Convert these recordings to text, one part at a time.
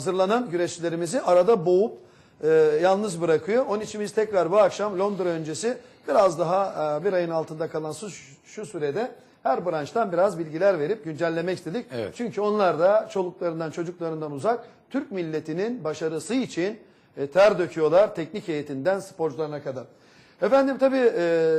Hazırlanan güreşçilerimizi arada boğup e, yalnız bırakıyor. Onun için biz tekrar bu akşam Londra öncesi biraz daha e, bir ayın altında kalan şu, şu sürede her branştan biraz bilgiler verip güncellemek istedik. Evet. Çünkü onlar da çoluklarından çocuklarından uzak Türk milletinin başarısı için e, ter döküyorlar teknik heyetinden sporcularına kadar. Efendim tabii e,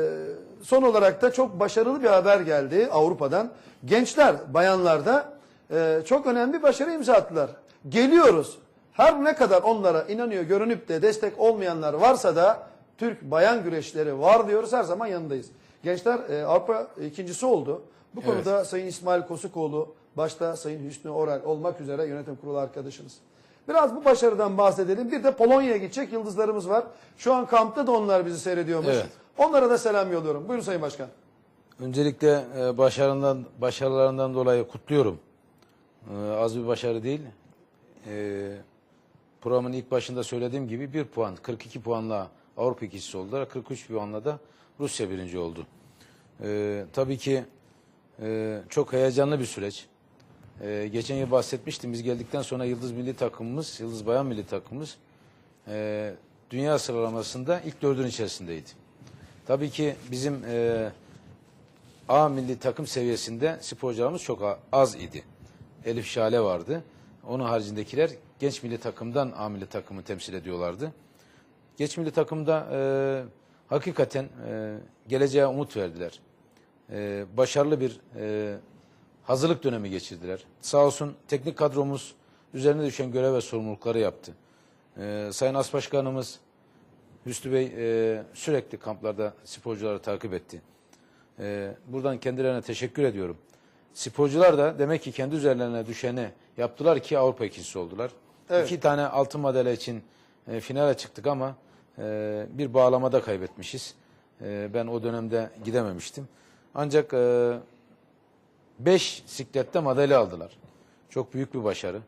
son olarak da çok başarılı bir haber geldi Avrupa'dan. Gençler, bayanlarda e, çok önemli başarı imza attılar. Geliyoruz. Her ne kadar onlara inanıyor görünüp de destek olmayanlar varsa da Türk bayan güreşleri var diyoruz her zaman yanındayız. Gençler e, Avrupa ikincisi oldu. Bu Evet. konuda Sayın İsmail Kosukoğlu başta Sayın Hüsnü Oral olmak üzere yönetim kurulu arkadaşınız. Biraz bu başarıdan bahsedelim. Bir de Polonya'ya gidecek yıldızlarımız var. Şu an kampta da onlar bizi seyrediyormuş. Evet. Onlara da selam yolluyorum. Buyurun Sayın Başkan. Öncelikle e, başarından, başarılarından dolayı kutluyorum. E, Az bir başarı değil. E, Programın ilk başında söylediğim gibi 1 puan, 42 puanla Avrupa ikincisi oldular. 43 puanla da Rusya birinci oldu. E, tabii ki e, çok heyecanlı bir süreç. E, geçen yıl bahsetmiştim. Biz geldikten sonra Yıldız Milli Takımımız, Yıldız Bayan Milli Takımımız e, dünya sıralamasında ilk dördün içerisindeydi. Tabii ki bizim e, A milli takım seviyesinde sporcularımız çok az idi. Elif Şale vardı. Onun haricindekiler genç milli takımdan A milli takımı temsil ediyorlardı. Genç milli takımda e, hakikaten e, geleceğe umut verdiler. E, başarılı bir e, hazırlık dönemi geçirdiler. Sağ olsun teknik kadromuz üzerine düşen görev ve sorumlulukları yaptı. E, Sayın As Hüsnü Bey e, sürekli kamplarda sporcuları takip etti. E, buradan kendilerine teşekkür ediyorum. Sporcular da demek ki kendi üzerlerine düşeni yaptılar ki Avrupa ikincisi oldular. Evet. İki tane altın madalya için e, finale çıktık ama e, bir bağlamada kaybetmişiz. E, ben o dönemde gidememiştim. Ancak e, beş siklette madalya aldılar. Çok büyük bir başarı.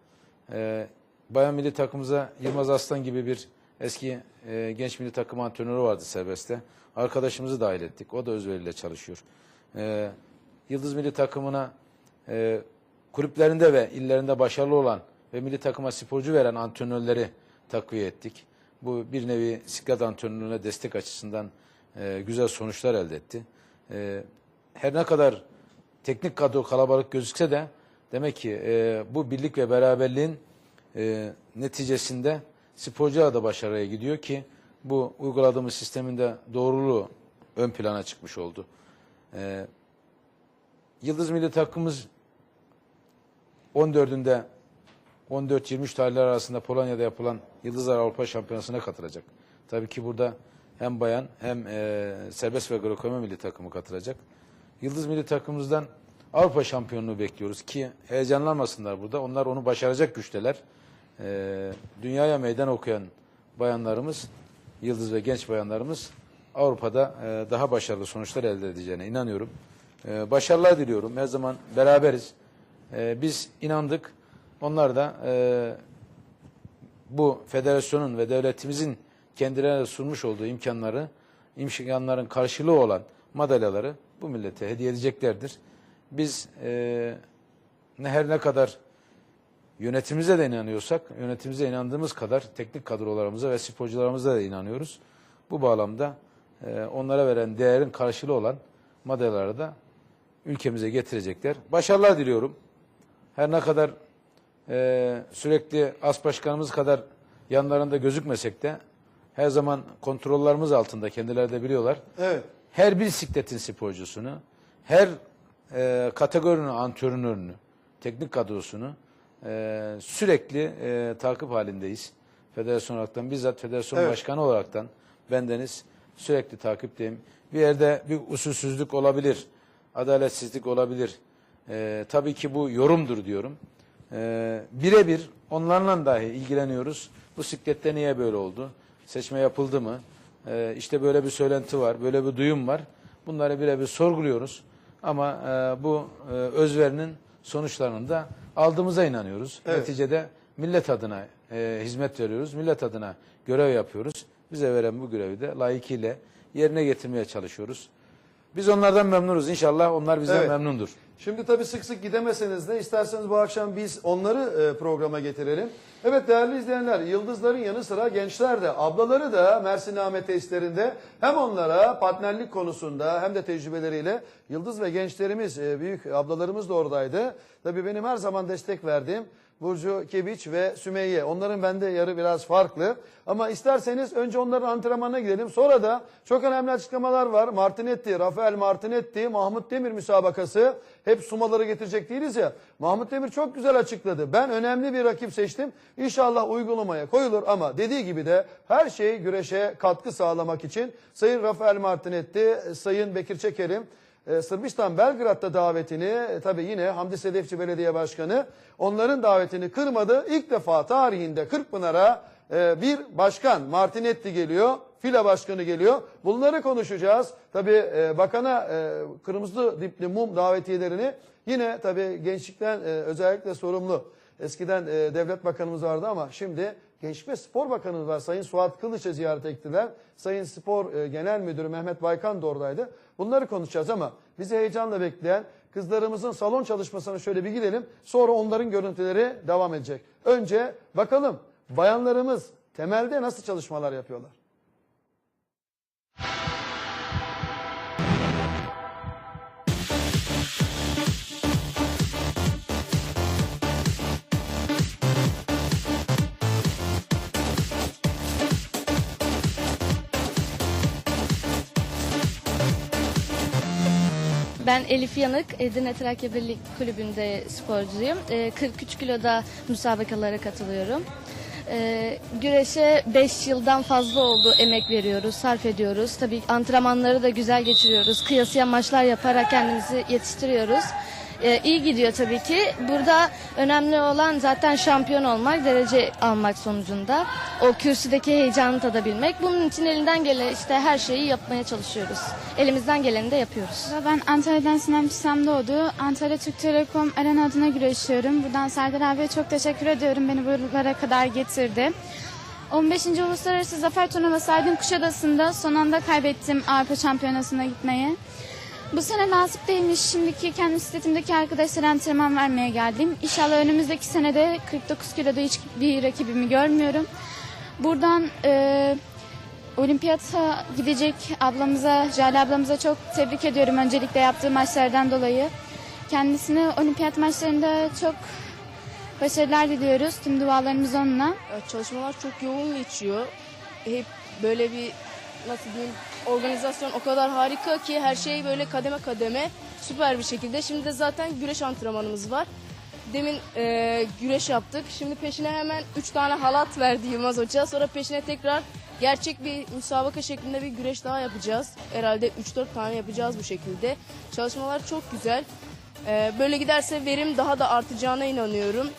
Ee, bayan milli takımımıza Yılmaz Aslan gibi bir eski e, genç milli takım antrenörü vardı serbestte. Arkadaşımızı dahil ettik. O da özveriyle çalışıyor. Ee, Yıldız milli takımına e, kulüplerinde ve illerinde başarılı olan ve milli takıma sporcu veren antrenörleri takviye ettik. Bu bir nevi siklet antrenörüne destek açısından e, güzel sonuçlar elde etti. E, her ne kadar teknik kadro kalabalık gözükse de demek ki e, bu birlik ve beraberliğin e, neticesinde sporcular da başarıya gidiyor ki bu uyguladığımız sistemin de doğruluğu ön plana çıkmış oldu. E, Yıldız milli takımımız 14'ünde 14-23 tarihler arasında Polonya'da yapılan Yıldızlar Avrupa Şampiyonası'na katılacak. Tabii ki burada hem bayan hem e, serbest ve Greco milli takımı katılacak. Yıldız milli takımımızdan Avrupa şampiyonluğu bekliyoruz ki heyecanlanmasınlar burada. Onlar onu başaracak güçteler. E, dünyaya meydan okuyan bayanlarımız, yıldız ve genç bayanlarımız Avrupa'da e, daha başarılı sonuçlar elde edeceğine inanıyorum. E, başarılar diliyorum. Her zaman beraberiz. E, biz inandık. Onlar da e, bu federasyonun ve devletimizin kendilerine sunmuş olduğu imkanları, imkanların karşılığı olan madalyaları bu millete hediye edeceklerdir. Biz e, ne her ne kadar yönetimimize de inanıyorsak, yönetimimize inandığımız kadar teknik kadrolarımıza ve sporcularımıza da inanıyoruz. Bu bağlamda e, onlara veren değerin karşılığı olan madalyaları da ülkemize getirecekler. Başarılar diliyorum. Her ne kadar e, sürekli as başkanımız kadar yanlarında gözükmesek de her zaman kontrollerimiz altında kendileri de biliyorlar. Evet. Her bir sikletin sporcusunu, her e, kategorinin antrenörünü, teknik kadrosunu e, sürekli e, takip halindeyiz. Federasyon olaraktan, bizzat federasyon Evet. başkanı olaraktan bendeniz sürekli takipteyim. Bir yerde bir usulsüzlük olabilir, adaletsizlik olabilir. E, tabii ki bu yorumdur diyorum. E, birebir onlarla dahi ilgileniyoruz. Bu siklette niye böyle oldu? Seçme yapıldı mı? E, işte böyle bir söylenti var, böyle bir duyum var. Bunları birebir sorguluyoruz. Ama e, bu e, özverinin sonuçlarını da aldığımıza inanıyoruz. Evet. Neticede millet adına e, hizmet veriyoruz, millet adına görev yapıyoruz. Bize veren bu görevi de layıkıyla yerine getirmeye çalışıyoruz. Biz onlardan memnunuz. İnşallah onlar bizden Evet. memnundur. Şimdi tabii sık sık gidemeseniz de isterseniz bu akşam biz onları e, programa getirelim. Evet değerli izleyenler yıldızların yanı sıra gençler de ablaları da Mersin Ahmet testlerinde hem onlara partnerlik konusunda hem de tecrübeleriyle yıldız ve gençlerimiz e, büyük ablalarımız da oradaydı. Tabii benim her zaman destek verdiğim Burcu Kebiç ve Sümeyye. Onların bende yarı biraz farklı. Ama isterseniz önce onların antrenmanına gidelim. Sonra da çok önemli açıklamalar var. Martinetti, Rafael Martinetti, Mahmut Demir müsabakası. Hep sumaları getirecek değiliz ya. Mahmut Demir çok güzel açıkladı. Ben önemli bir rakip seçtim. İnşallah uygulamaya koyulur ama dediği gibi de her şey güreşe katkı sağlamak için Sayın Rafael Martinetti, Sayın Bekir Çekerim, ee, Sırbistan Belgrad'da davetini e, tabii yine Hamdi Sedefçi Belediye Başkanı onların davetini kırmadı. İlk defa tarihinde Kırkpınar'a e, bir başkan Martinetti geliyor. Fila başkanı geliyor. Bunları konuşacağız. Tabii e, bakana e, kırmızı dipli mum davetiyelerini yine tabii gençlikten e, özellikle sorumlu. Eskiden e, devlet bakanımız vardı ama şimdi Gençlik Spor Bakanımız var. Sayın Suat Kılıç'ı ziyaret ettiler. Sayın Spor e, Genel Müdürü Mehmet Baykan da oradaydı. Bunları konuşacağız ama bizi heyecanla bekleyen kızlarımızın salon çalışmasına şöyle bir gidelim. Sonra onların görüntüleri devam edecek. Önce bakalım bayanlarımız temelde nasıl çalışmalar yapıyorlar? Ben Elif Yanık, Edirne Trakya Birlik Kulübü'nde sporcuyum. Ee, 43 kiloda müsabakalara katılıyorum. Ee, güreşe 5 yıldan fazla oldu emek veriyoruz, sarf ediyoruz. Tabii antrenmanları da güzel geçiriyoruz. Kıyasıya maçlar yaparak kendimizi yetiştiriyoruz. Ee, iyi gidiyor tabii ki. Burada önemli olan zaten şampiyon olmak, derece almak sonucunda. O kürsüdeki heyecanı tadabilmek. Bunun için elinden gelen işte her şeyi yapmaya çalışıyoruz. Elimizden geleni de yapıyoruz. Ben Antalya'dan Sinem Çisem doğdu. Antalya Türk Telekom Arena adına güreşiyorum. Buradan Serdar abiye çok teşekkür ediyorum. Beni buralara kadar getirdi. 15. Uluslararası Zafer Turnuvası Aydın Kuşadası'nda son anda kaybettim Avrupa Şampiyonası'na gitmeyi. Bu sene nasip değilmiş. Şimdiki kendi bisikletimdeki arkadaşlara antrenman vermeye geldim. İnşallah önümüzdeki senede 49 kiloda hiçbir rakibimi görmüyorum. Buradan e, olimpiyata gidecek ablamıza, Jale ablamıza çok tebrik ediyorum öncelikle yaptığı maçlardan dolayı. Kendisine olimpiyat maçlarında çok başarılar diliyoruz. Tüm dualarımız onunla. Çalışmalar çok yoğun geçiyor. Hep böyle bir nasıl diyeyim organizasyon o kadar harika ki her şey böyle kademe kademe süper bir şekilde. Şimdi de zaten güreş antrenmanımız var. Demin e, güreş yaptık. Şimdi peşine hemen 3 tane halat verdi Yılmaz Hoca. Sonra peşine tekrar gerçek bir müsabaka şeklinde bir güreş daha yapacağız. Herhalde 3-4 tane yapacağız bu şekilde. Çalışmalar çok güzel. E, böyle giderse verim daha da artacağına inanıyorum.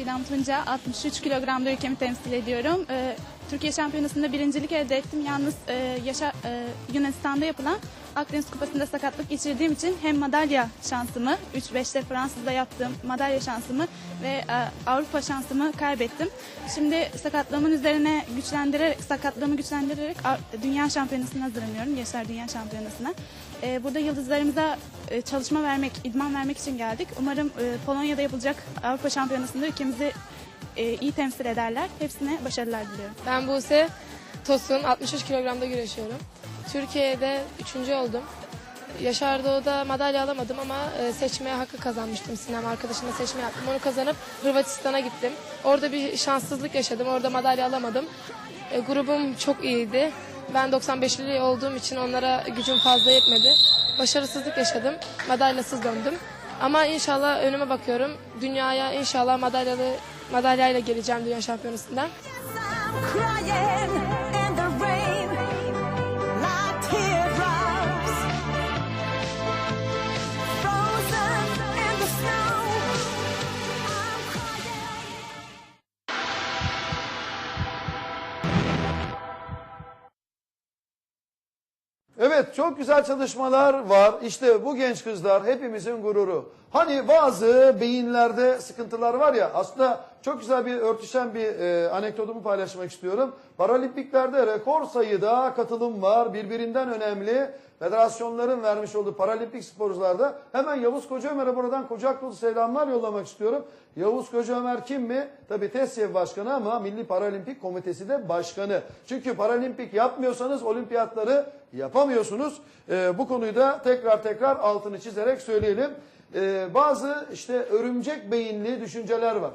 Çiğdem Tunca. 63 kilogramda ülkemi temsil ediyorum. Ee, Türkiye Şampiyonası'nda birincilik elde ettim. Yalnız e, yaşa, e, Yunanistan'da yapılan Akdeniz Kupası'nda sakatlık geçirdiğim için hem madalya şansımı, 3-5'te Fransız'da yaptığım madalya şansımı ve e, Avrupa şansımı kaybettim. Şimdi sakatlığımın üzerine güçlendirerek, sakatlığımı güçlendirerek Dünya Şampiyonası'na hazırlanıyorum. Gençler Dünya Şampiyonası'na. E, burada yıldızlarımıza e, çalışma vermek, idman vermek için geldik. Umarım Polonya'da yapılacak Avrupa Şampiyonası'nda ülkemizi iyi temsil ederler. Hepsine başarılar diliyorum. Ben Buse Tosun, 63 kilogramda güreşiyorum. Türkiye'de üçüncü oldum. Yaşar Doğu'da madalya alamadım ama e, seçmeye hakkı kazanmıştım. Sinem arkadaşımla seçme yaptım. Onu kazanıp Hırvatistan'a gittim. Orada bir şanssızlık yaşadım. Orada madalya alamadım. E, grubum çok iyiydi. Ben 95'li olduğum için onlara gücüm fazla yetmedi. Başarısızlık yaşadım. Madalyasız döndüm. Ama inşallah önüme bakıyorum. Dünyaya inşallah madalyalı madalyayla geleceğim dünya şampiyonasından. Çok güzel çalışmalar var. İşte bu genç kızlar hepimizin gururu. Hani bazı beyinlerde sıkıntılar var ya aslında çok güzel bir örtüşen bir e, anekdotumu paylaşmak istiyorum. Paralimpiklerde rekor sayıda katılım var. Birbirinden önemli federasyonların vermiş olduğu paralimpik sporcularda hemen Yavuz Kocaömer'e buradan kucak selamlar yollamak istiyorum. Yavuz Kocaömer kim mi? Tabii TESYEV başkanı ama Milli Paralimpik Komitesi de başkanı. Çünkü paralimpik yapmıyorsanız olimpiyatları yapamıyorsunuz. Ee, bu konuyu da tekrar tekrar altını çizerek söyleyelim. Ee, bazı işte örümcek beyinli düşünceler var.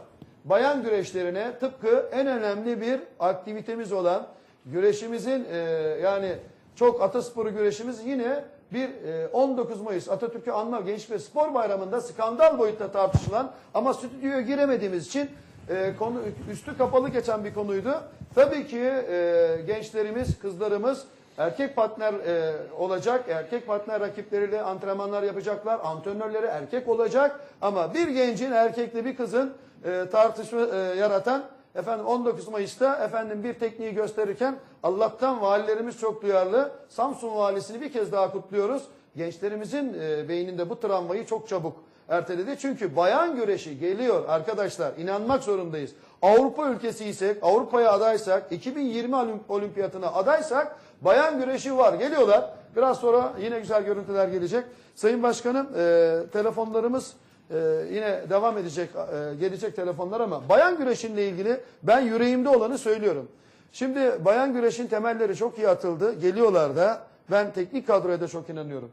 Bayan güreşlerine tıpkı en önemli bir aktivitemiz olan güreşimizin e, yani çok atasporu güreşimiz yine bir e, 19 Mayıs Atatürk'ü anma Gençlik ve Spor Bayramı'nda skandal boyutta tartışılan ama stüdyoya giremediğimiz için e, konu üstü kapalı geçen bir konuydu. Tabii ki e, gençlerimiz, kızlarımız erkek partner e, olacak. Erkek partner rakipleriyle antrenmanlar yapacaklar. Antrenörleri erkek olacak. Ama bir gencin erkekle bir kızın e, tartışma e, yaratan Efendim 19 Mayıs'ta efendim bir tekniği gösterirken Allah'tan valilerimiz çok duyarlı. Samsun valisini bir kez daha kutluyoruz. Gençlerimizin e, beyninde bu travmayı çok çabuk erteledi. Çünkü bayan güreşi geliyor arkadaşlar. inanmak zorundayız. Avrupa ülkesiysek, Avrupa'ya adaysak, 2020 olimp- olimpiyatına adaysak bayan güreşi var. Geliyorlar. Biraz sonra yine güzel görüntüler gelecek. Sayın Başkanım e, telefonlarımız ee, yine devam edecek, e, gelecek telefonlar ama bayan güreşinle ilgili ben yüreğimde olanı söylüyorum. Şimdi bayan güreşin temelleri çok iyi atıldı. Geliyorlar da ben teknik kadroya da çok inanıyorum.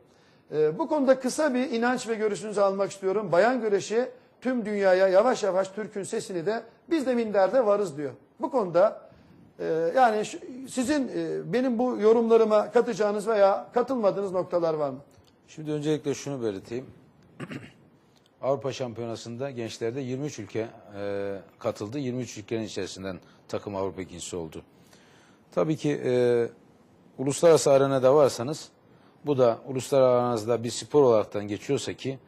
Ee, bu konuda kısa bir inanç ve görüşünüzü almak istiyorum. Bayan güreşi tüm dünyaya yavaş yavaş Türk'ün sesini de biz de minderde varız diyor. Bu konuda e, yani şu- sizin e, benim bu yorumlarıma katacağınız veya katılmadığınız noktalar var mı? Şimdi öncelikle şunu belirteyim. Avrupa Şampiyonası'nda gençlerde 23 ülke e, katıldı. 23 ülkenin içerisinden takım Avrupa ikincisi oldu. Tabii ki e, uluslararası arenada varsanız bu da uluslararası aranızda bir spor olaraktan geçiyorsa ki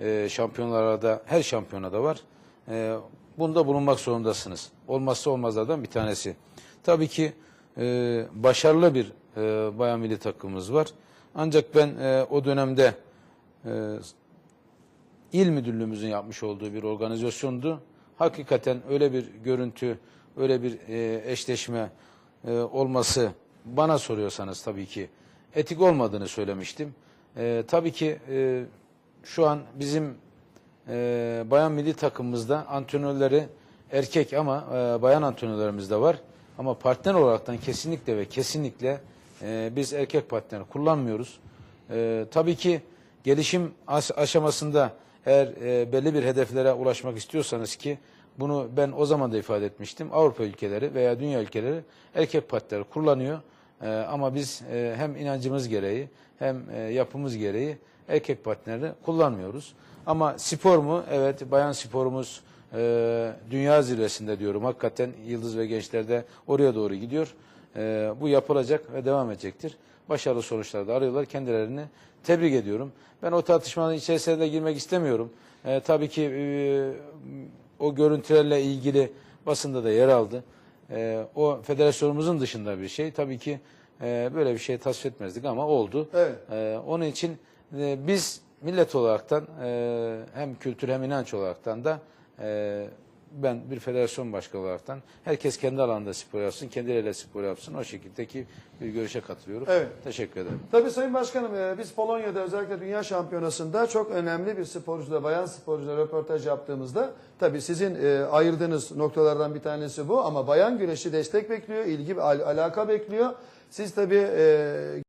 e, şampiyonlarda her şampiyonada var. E, bunda bulunmak zorundasınız. Olmazsa olmazlardan bir tanesi. Tabii ki e, başarılı bir e, bayan milli takımımız var. Ancak ben e, o dönemde e, il müdürlüğümüzün yapmış olduğu bir organizasyondu. Hakikaten öyle bir görüntü, öyle bir e, eşleşme e, olması bana soruyorsanız tabii ki etik olmadığını söylemiştim. E, tabii ki e, şu an bizim e, bayan milli takımımızda antrenörleri erkek ama e, bayan antrenörlerimiz de var. Ama partner olaraktan kesinlikle ve kesinlikle e, biz erkek partner kullanmıyoruz. E, tabii ki gelişim as- aşamasında eğer e, belli bir hedeflere ulaşmak istiyorsanız ki bunu ben o zaman da ifade etmiştim. Avrupa ülkeleri veya dünya ülkeleri erkek partner kullanıyor. E, ama biz e, hem inancımız gereği hem e, yapımız gereği erkek partneri kullanmıyoruz. Ama spor mu? Evet bayan sporumuz e, dünya zirvesinde diyorum. Hakikaten Yıldız ve Gençler'de oraya doğru gidiyor. E, bu yapılacak ve devam edecektir. Başarılı sonuçlar da arıyorlar. Kendilerini tebrik ediyorum. Ben o tartışmanın içerisine de girmek istemiyorum. E, tabii ki e, o görüntülerle ilgili basında da yer aldı. E, o federasyonumuzun dışında bir şey. Tabii ki e, böyle bir şey tasvip etmezdik ama oldu. Evet. E, onun için e, biz millet olaraktan e, hem kültür hem inanç olaraktan da e, ben bir federasyon başkanı olaraktan herkes kendi alanında spor yapsın, kendileriyle spor yapsın. O şekildeki bir görüşe katılıyorum. Evet. Teşekkür ederim. Tabii Sayın Başkanım e, biz Polonya'da özellikle Dünya Şampiyonası'nda çok önemli bir sporcuyla, bayan sporcuyla röportaj yaptığımızda tabii sizin e, ayırdığınız noktalardan bir tanesi bu ama bayan güreşi destek bekliyor, ilgi ve al- alaka bekliyor. Siz tabii e,